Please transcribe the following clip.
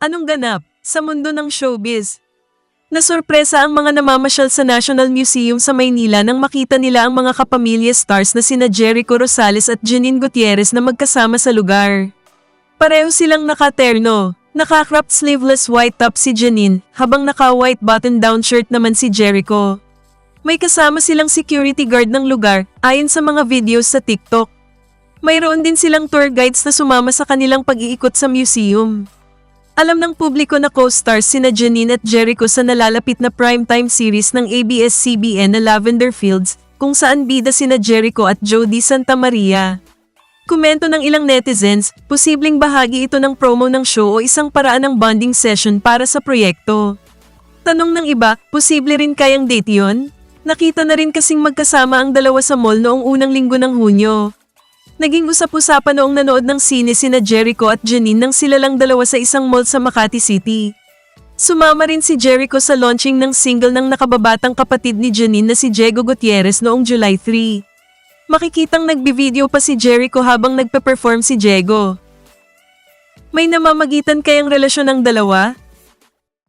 Anong ganap sa mundo ng showbiz? Nasorpresa ang mga namamasyal sa National Museum sa Maynila nang makita nila ang mga kapamilya stars na sina Jericho Rosales at Janine Gutierrez na magkasama sa lugar. Pareho silang nakaterno, naka-cropped sleeveless white top si Janine, habang naka-white button-down shirt naman si Jericho. May kasama silang security guard ng lugar, ayon sa mga videos sa TikTok. Mayroon din silang tour guides na sumama sa kanilang pag-iikot sa museum. Alam ng publiko na co-stars sina Janine at Jericho sa nalalapit na primetime series ng ABS-CBN na Lavender Fields, kung saan bida sina Jericho at Jody Santa Maria. Komento ng ilang netizens, posibleng bahagi ito ng promo ng show o isang paraan ng bonding session para sa proyekto. Tanong ng iba, posible rin kayang date yon? Nakita na rin kasing magkasama ang dalawa sa mall noong unang linggo ng Hunyo. Naging usap-usapan noong nanood ng sine sina Jericho at Janine nang sila lang dalawa sa isang mall sa Makati City. Sumama rin si Jericho sa launching ng single ng nakababatang kapatid ni Janine na si Diego Gutierrez noong July 3. Makikitang nagbi-video pa si Jericho habang nagpe-perform si Diego. May namamagitan kayang relasyon ng dalawa?